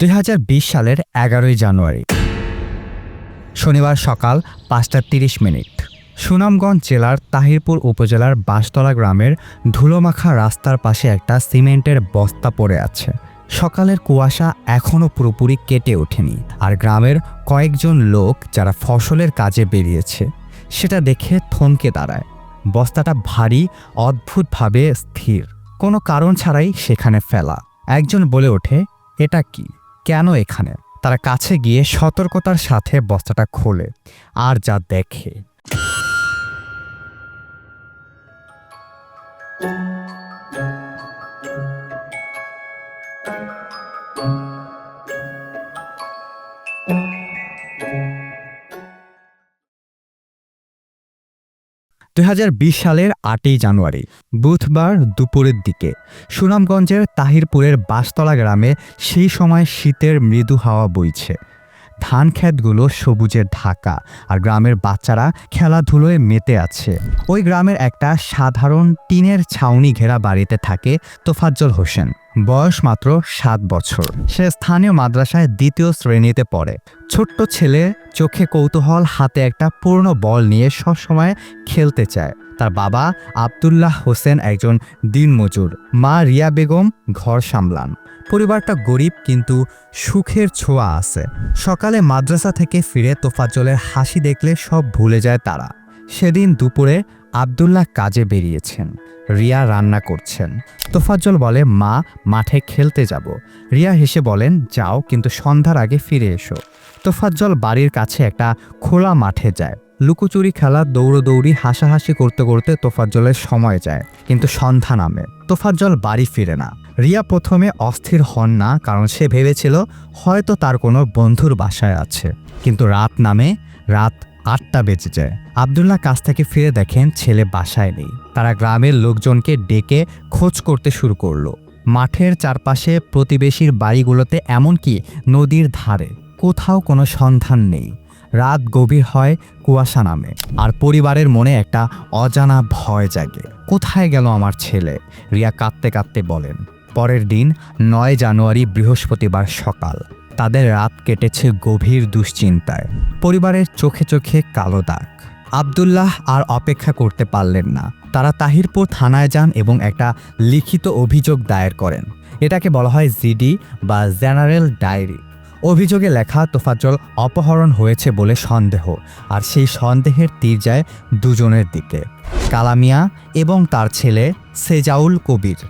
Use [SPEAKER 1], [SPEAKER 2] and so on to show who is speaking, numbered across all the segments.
[SPEAKER 1] দুই হাজার বিশ সালের এগারোই জানুয়ারি। শনিবার সকাল পাঁচটা তিরিশ মিনিট। সুনামগঞ্জ জেলার তাহিরপুর উপজেলার বাঁশতলা গ্রামের ধুলোমাখা রাস্তার পাশে একটা সিমেন্টের বস্তা পড়ে আছে। সকালের কুয়াশা এখনও পুরোপুরি কেটে ওঠেনি আর গ্রামের কয়েকজন লোক যারা ফসলের কাজে বেরিয়েছে, সেটা দেখে থমকে দাঁড়ায়। বস্তাটা ভারী, অদ্ভুতভাবে স্থির। কোনো কারণ ছাড়াই সেখানে ফেলা। একজন বলে ওঠে, এটা কি? কেন এখানে? তারা কাছে গিয়ে সতর্কতার সাথে বস্তাটা খোলে আর যা দেখে। দু হাজার বিশ সালের আটই জানুয়ারি, বুধবার দুপুরের দিকে সুনামগঞ্জের তাহিরপুরের বাসতলা গ্রামে সেই সময় শীতের মৃদু হাওয়া বইছে। ধান ক্ষেতগুলো সবুজে ঢাকা আর গ্রামের বাচ্চারা খেলাধুলোয় মেতে আছে। ওই গ্রামের একটা সাধারণ টিনের ছাউনি ঘেরা বাড়িতে থাকে তোফাজ্জল হোসেন। বয়স মাত্র সাত বছর। সে স্থানীয় মাদ্রাসায় দ্বিতীয় শ্রেণীতে পড়ে। ছোট্ট ছেলে চোখে কৌতূহল, হাতে একটা পূর্ণ বল নিয়ে সবসময় খেলতে চায়। তার বাবা আবদুল্লাহ হোসেন একজন দিনমজুর। মা রিয়া বেগম ঘর সামলান। পরিবারটা গরিব কিন্তু সুখের ছোঁয়া আছে। সকালে মাদ্রাসা থেকে ফিরে তোফাজ্জলের হাসি দেখলে সব ভুলে যায় তারা। সেদিন দুপুরে আবদুল্লাহ কাজে বেরিয়েছেন। রিয়া রান্না করছেন। তোফাজ্জল বলে, মা, মাঠে খেলতে যাব। রিয়া হেসে বলেন, যাও, কিন্তু সন্ধ্যার আগে ফিরে এসো। তোফাজ্জল বাড়ির কাছে একটা খোলা মাঠে যায়। লুকোচুরি খেলা, দৌড়োদৌড়ি, হাসাহাসি করতে করতে তোফাজ্জলের সময় যায়, কিন্তু সন্ধ্যা নামে। তোফাজ্জল বাড়ি ফিরে না। রিয়া প্রথমে অস্থির হন না, কারণ সে ভেবেছিল হয়তো তার কোনো বন্ধুর বাসায় আছে। কিন্তু রাত নামে রাত আটটা বেজে যায়। আবদুল্লাহ কাছ থেকে ফিরে দেখেন ছেলে বাসায় নেই। তারা গ্রামের লোকজনকে ডেকে খোঁজ করতে শুরু করল। মাঠের চারপাশে প্রতিবেশীর বাড়িগুলোতে এমনকি নদীর ধারে কোথাও কোনো সন্ধান নেই। রাত গভীর হয় কুয়াশা নামে, আর পরিবারের মনে একটা অজানা ভয় জাগে। কোথায় গেল আমার ছেলে? রিয়া কাঁদতে কাঁদতে বলেন। পরের দিন, নয় জানুয়ারি বৃহস্পতিবার সকাল। তাদের রাত কেটেছে গভীর দুশ্চিন্তায়। পরিবারের চোখে চোখে কালো দাগ। আবদুল্লাহ আর অপেক্ষা করতে পারলেন না। তারা তাহিরপুর থানায় যান এবং একটা লিখিত অভিযোগ দায়ের করেন। এটাকে বলা হয় জিডি বা জেনারেল ডায়েরি। অভিযোগে লেখা, তোফাজ্জল অপহরণ হয়েছে বলে সন্দেহ, আর সেই সন্দেহের তীর যায় দুজনের দিকে। কালামিয়া এবং তার ছেলে সেজাউল কবির।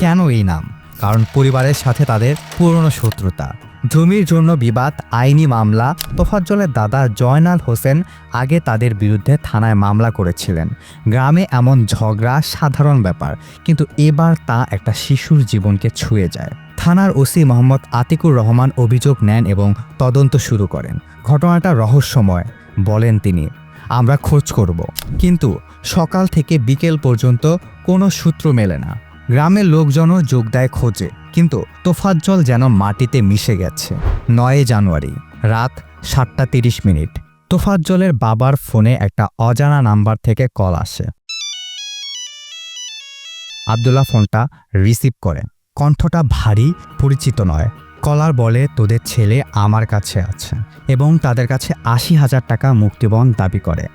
[SPEAKER 1] কেন এই নাম? কারণ পরিবারের সাথে তাদের পুরনো শত্রুতা। জমির জন্য বিবাদ, আইনি মামলা, তোফাজ্জলের দাদা জয়নাল হোসেন আগে তাদের বিরুদ্ধে থানায় মামলা করেছিলেন। গ্রামে এমন ঝগড়া সাধারণ ব্যাপার, কিন্তু এবার তা একটা শিশুর জীবনকে ছুঁয়ে যায়। থানার ওসি মোহাম্মদ আতিকুর রহমান অভিযোগ নেন এবং তদন্ত শুরু করেন। ঘটনাটা রহস্যময়, বলেন তিনি, আমরা খোঁজ করব। কিন্তু সকাল থেকে বিকেল পর্যন্ত কোনো সূত্র মেলে না। গ্রামের লোকজনও যোগ দেয় খোঁজে, কিন্তু তোফাজ্জল যেন মাটিতে মিশে গেছে। নয় জানুয়ারি, রাত সাতটা তিরিশ মিনিট। তোফাজ্জলের বাবার ফোনে একটা অজানা নাম্বার থেকে কল আসে। আবদুল্লাহ ফোনটা রিসিভ করে। কণ্ঠটা ভারী, পরিচিত নয়। কলার বলে তোদের ছেলে আমার কাছে আছে এবং তাদের কাছে আশি হাজার টাকা মুক্তিবন দাবি করে।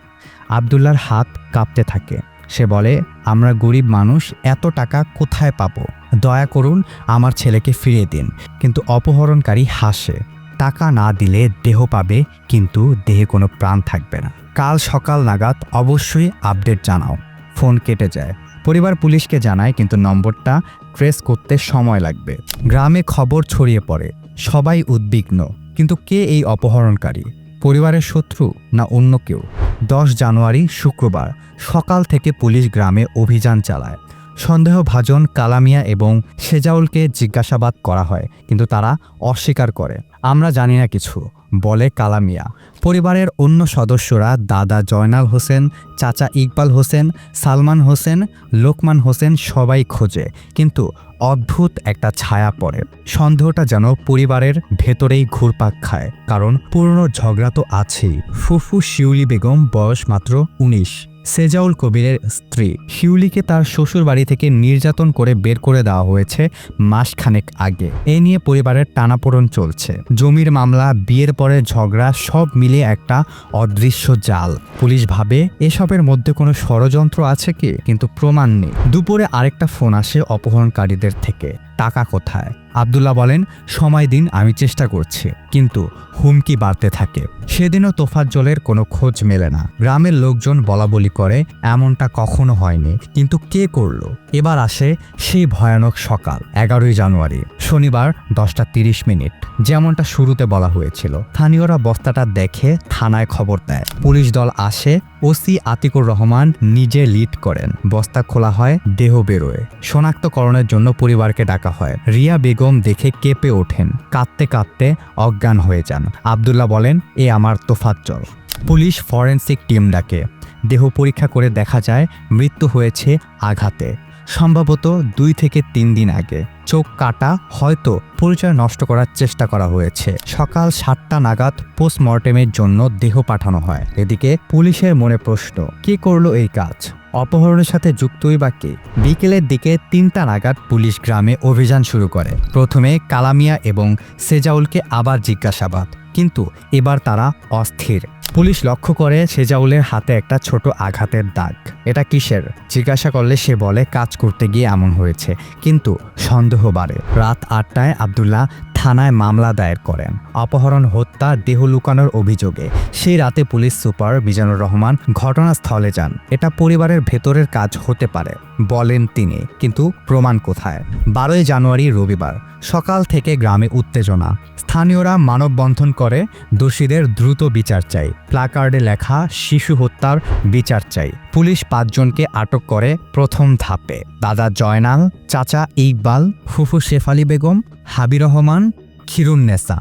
[SPEAKER 1] আবদুল্লার হাত কাঁপতে থাকে। সে বলে, আমরা গরিব মানুষ, এত টাকা কোথায় পাবো? দয়া করুন আমার ছেলেকে ফিরিয়ে দিন। কিন্তু অপহরণকারী হাসে, টাকা না দিলে দেহ পাবে, কিন্তু দেহে কোনো প্রাণ থাকবে না। কাল সকাল নাগাদ অবশ্যই আপডেট জানাও। ফোন কেটে যায়। পরিবার পুলিশকে জানায়, কিন্তু নম্বরটা ট্রেস করতে সময় লাগবে। গ্রামে খবর ছড়িয়ে পড়ে, সবাই উদ্বিগ্ন, কিন্তু কে এই অপহরণকারী? পরিবারের শত্রু না অন্য কেউ? দশ জানুয়ারি শুক্রবার সকাল থেকে পুলিশ গ্রামে অভিযান চালায়। সন্দেহভাজন কালামিয়া এবং সেজাউলকে জিজ্ঞাসাবাদ করা হয়, কিন্তু তারা অস্বীকার করে। আমরা জানি না কিছু, বলে কালামিয়া। পরিবারের অন্য সদস্যরা দাদা জয়নাল হোসেন, চাচা ইকবাল হোসেন, সালমান হোসেন, লোকমান হোসেন সবাই খোঁজে, কিন্তু অদ্ভুত একটা ছায়া পড়ে। সন্দেহটা যেন পরিবারের ভেতরেই ঘুরপাক খায়, কারণ পুরনো ঝগড়া তো আছেই। ফুফু শিউলি বেগম বয়স মাত্র উনিশ। সেজাউল কবিরের স্ত্রী শিউলিকে তার শ্বশুর বাড়ি থেকে নির্যাতন করে বের করে দেওয়া হয়েছে মাসখানেক আগে। এ নিয়ে পরিবারের টানাপোড়ন চলছে। জমির মামলা, বিয়ের পরে ঝগড়া, সব মিলিয়ে একটা অদৃশ্য জাল। পুলিশ ভাবে, এসবের মধ্যে কোনো ষড়যন্ত্র আছে কি? কিন্তু প্রমাণ নেই। দুপুরে আরেকটা ফোন আসে অপহরণকারীদের থেকে। টাকা কোথায়? আবদুল্লাহ বলেন, সময় দিন, আমি চেষ্টা করছি। কিন্তু হুমকি বাড়তে থাকে। সেদিনও তোফাজ্জলের কোনো খোঁজ মেলে না। গ্রামের লোকজন বলাবলি করে, এমনটা কখনো হয়নি, কিন্তু কে করল? এবার আসে সেই ভয়ানক সকাল, এগারোই জানুয়ারি, শনিবার দশটা তিরিশ মিনিট। যেমনটা শুরুতে বলা হয়েছিল। স্থানীয়রা বস্তাটা দেখে থানায় খবর দেয়। পুলিশ দল আসে, ওসি আতিকুর রহমান নিজে লিড করেন। বস্তা খোলা হয়, দেহ বেরোয়। শনাক্তকরণের জন্য পরিবারকে ডাকা হয়। রিয়া বেগম দেখে কেঁপে ওঠেন। কাঁদতে কাঁদতে অজ্ঞান হয়ে যান। আবদুল্লাহ বলেন, এ আমার তোফাজ্জল। পুলিশ ফরেন্সিক টিম ডাকে। দেহ পরীক্ষা করে দেখা যায়, মৃত্যু হয়েছে আঘাতে। সম্ভবত দুই থেকে তিন দিন আগে। চোখ কাটা, হয়তো পরিচয় নষ্ট করার চেষ্টা করা হয়েছে। সকাল সাতটা নাগাদ পোস্টমর্টেমের জন্য দেহ পাঠানো হয়। এদিকে পুলিশের মনে প্রশ্ন, কে করল এই কাজ? অপহরণের সাথে যুক্তই বা কে? বিকেলের দিকে তিনটা নাগাদ পুলিশ গ্রামে অভিযান শুরু করে। প্রথমে কালামিয়া এবং সেজাউলকে আবার জিজ্ঞাসাবাদ। কিন্তু এবার তারা অস্থির। পুলিশ লক্ষ্য করে সেজাউলের হাতে একটা ছোট আঘাতের দাগ। এটা কিসের? জিজ্ঞাসা করলে সে বলে, কাজ করতে গিয়ে এমন হয়েছে। কিন্তু সন্দেহ বাড়ে। রাত আটটায় আবদুল্লাহ থানায় মামলা দায়ের করেন। অপহরণ, হত্যা, দেহ লুকানোর অভিযোগে। সেই রাতে পুলিশ সুপার মিজানুর রহমান ঘটনাস্থলে যান। এটা পরিবারের ভেতরের কাজ হতে পারে, বলেন তিনি। কিন্তু প্রমাণ কোথায়? বারোই জানুয়ারি রবিবার, সকাল থেকে গ্রামে উত্তেজনা। স্থানীয়রা মানববন্ধন করে দোষীদের দ্রুত বিচার চাই প্লাকার্ডে লেখা, শিশু হত্যার বিচার চাই। পুলিশ পাঁচজনকে আটক করে প্রথম ধাপে। দাদা জয়নাল, চাচা ইকবাল, ফুফু শেফালি বেগম হাবি রহমান খিরুন্নেসা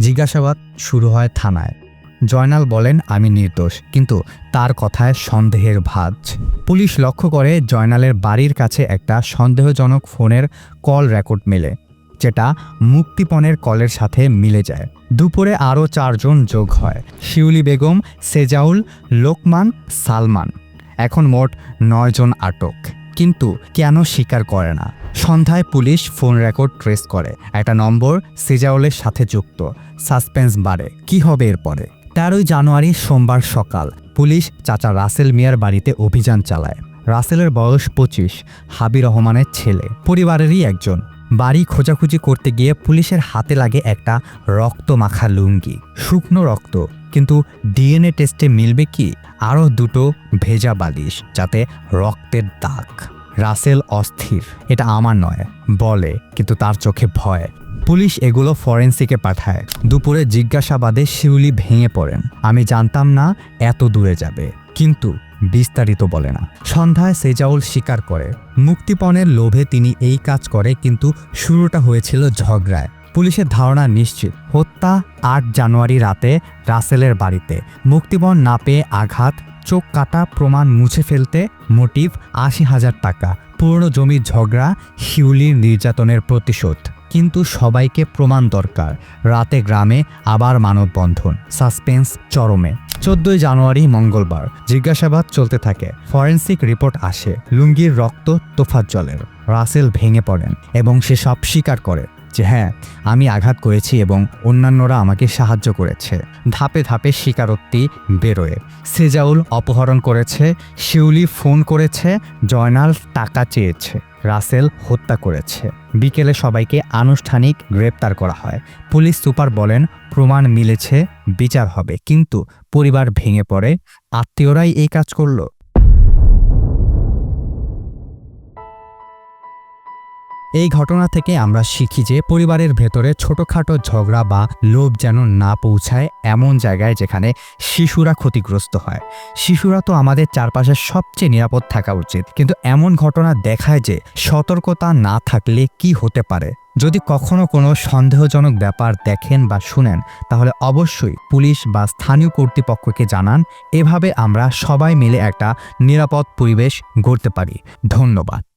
[SPEAKER 1] জিজ্ঞাসাবাদ শুরু হয় থানায়। জয়নাল বলেন, আমি নির্দোষ, কিন্তু তার কথায় সন্দেহের ভাঁজ। পুলিশ লক্ষ্য করে জয়নালের বাড়ির কাছে একটা সন্দেহজনক ফোনের কল রেকর্ড মেলে, যেটা মুক্তিপণের কলের সাথে মিলে যায়। দুপুরে আরও চারজন যোগ হয়। শিউলি বেগম, সেজাউল, লোকমান, সালমান। এখন মোট নয়জন আটক। কিন্তু কেন স্বীকার করে না? সন্ধ্যায় পুলিশ ফোন রেকর্ড ট্রেস করে। একটা নম্বর সেজাউলের সাথে যুক্ত। সাসপেন্স বাড়ে। কি হবে এরপরে? তেরোই জানুয়ারি সোমবার সকাল পুলিশ চাচা রাসেল মিয়ার বাড়িতে অভিযান চালায়। রাসেলের বয়স পঁচিশ হাবি রহমানের ছেলে। পরিবারেরই একজন। বাড়ি খোঁজাখুঁজি করতে গিয়ে পুলিশের হাতে লাগে একটা রক্ত মাখা লুঙ্গি। শুকনো রক্ত। কিন্তু ডিএনএ টেস্টে মিলবে কি? আরও দুটো ভেজা বালিশ, যাতে রক্তের দাগ। রাসেল অস্থির। এটা আমার নয়, বলে, কিন্তু তার চোখে ভয়। পুলিশ এগুলো ফরেন্সিকে পাঠায়। দুপুরে জিজ্ঞাসাবাদে শিউলি ভেঙে পড়েন। আমি জানতাম না এত দূরে যাবে, কিন্তু বিস্তারিত বলে না। সন্ধ্যায় সেজাউল স্বীকার করে। মুক্তিপণের লোভে তিনি এই কাজ করে, কিন্তু শুরুটা হয়েছিল ঝগড়ায়। পুলিশের ধারণা নিশ্চিত, হত্যা আট জানুয়ারি রাতে রাসেলের বাড়িতে। মুক্তিপণ না পেয়ে আঘাত, চোখ কাটা প্রমাণ মুছে ফেলতে মোটিভ আশি হাজার টাকা, পুরনো জমির ঝগড়া শিউলির নির্যাতনের প্রতিশোধ। কিন্তু সবাইকে প্রমাণ দরকার, রাতে গ্রামে আবার মানববন্ধন, সাসপেন্স চরমে। চোদ্দই জানুয়ারি মঙ্গলবার, জিজ্ঞাসাবাদ চলতে থাকে, ফরেন্সিক রিপোর্ট আসে, লুঙ্গির রক্ত তোফাজ্জলের। রাসেল ভেঙে পড়েন এবং সে সব স্বীকার করে। যে হ্যাঁ আমি আঘাত করেছি এবং অন্যান্যরা আমাকে সাহায্য করেছে। ধাপে ধাপে স্বীকারোক্তি বেরোয়। সেজাউল অপহরণ করেছে, শিউলি ফোন করেছে, জয়নাল টাকা চেয়েছে, রাসেল হত্যা করেছে। বিকেলে সবাইকে আনুষ্ঠানিক গ্রেপ্তার করা হয়। পুলিশ সুপার বলেন, প্রমাণ মিলেছে, বিচার হবে। কিন্তু পরিবার ভেঙে পড়ে, আত্মীয়রাই এই কাজ করল। এই ঘটনা থেকে আমরা শিখি যে পরিবারের ভেতরে ছোটখাটো ঝগড়া বা লোভ যেন না পৌঁছায় এমন জায়গায় যেখানে শিশুরা ক্ষতিগ্রস্ত হয়। শিশুরা তো আমাদের চারপাশে সবচেয়ে নিরাপদ থাকা উচিত। কিন্তু এমন ঘটনা দেখায় যে সতর্কতা না থাকলে কি হতে পারে? যদি কখনো কোনো সন্দেহজনক ব্যাপার দেখেন বা শুনেন, তাহলে অবশ্যই পুলিশ বা স্থানীয় কর্তৃপক্ষকে জানান। এভাবে আমরা সবাই মিলে একটা নিরাপদ পরিবেশ গড়তে পারি। ধন্যবাদ।